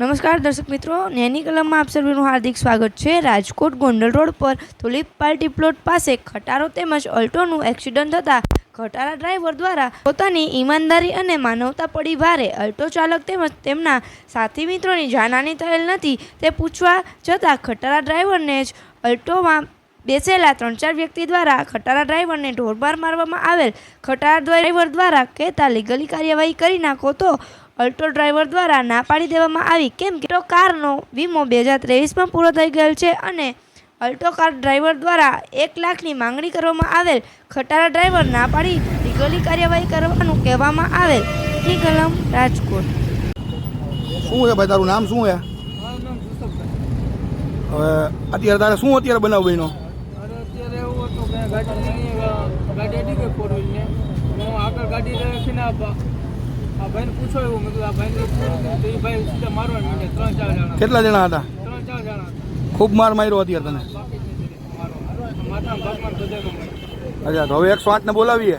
નમસ્કાર દર્શક મિત્રો નેની કલમમાં આપ સર્વેનું હાર્દિક સ્વાગત છે. રાજકોટ ગોંડલ રોડ પર તુલિપ પાર્ટી પ્લોટ પાસે ખટારો તેમજ અલ્ટોનું એક્સિડન્ટ થતાં ખટારા ડ્રાઈવર દ્વારા પોતાની ઈમાનદારી અને માનવતા પડી ભારે. અલ્ટો ચાલક તેમજ તેમના સાથી મિત્રોની જાનહાની થયેલ નથી તે પૂછવા જતાં ખટારા ડ્રાઈવરને જ અલ્ટોમાં બેસેલા ત્રણ ચાર વ્યક્તિ દ્વારા ખટારા ડ્રાઈવરને ઢોરમાર મારવામાં આવેલ. ખટારા ડ્રાઈવર દ્વારા કહેતા લીગલી કાર્યવાહી કરી નાખો તો અલ્ટો ડ્રાઈવર દ્વારા ના પાડી દેવામાં આવી કેમ કે કારનો વીમો બે હજાર ત્રેવીસમાં પૂરો થઈ ગયેલ છે અને અલ્ટો કાર ડ્રાઈવર દ્વારા એક લાખની માંગણી કરવામાં આવેલ. ખટારા ડ્રાઈવર ના પાડી લીગલી કાર્યવાહી કરવાનું કહેવામાં આવેલ. ની કલમ રાજકોટ. શું છે ભાઈ તારું નામ શું છે? હવે અત્યારે તારે શું અત્યારે બનાવ બન્યો? અત્યારે એવું હતું કે ગાડી ફોર હું આગળ ગાડી રાખીને ભાઈને પૂછો એવું. મેં કીધું આ ભાઈને તો એ ભાઈ સીધા મારવા માંડ્યા. ત્રણ ચાર જણા. કેટલા જણા હતા? ત્રણ ચાર જણા ખૂબ માર માર્યો અત્યારે તને. અચ્છા તો હવે એકસો આઠને બોલાવીએ.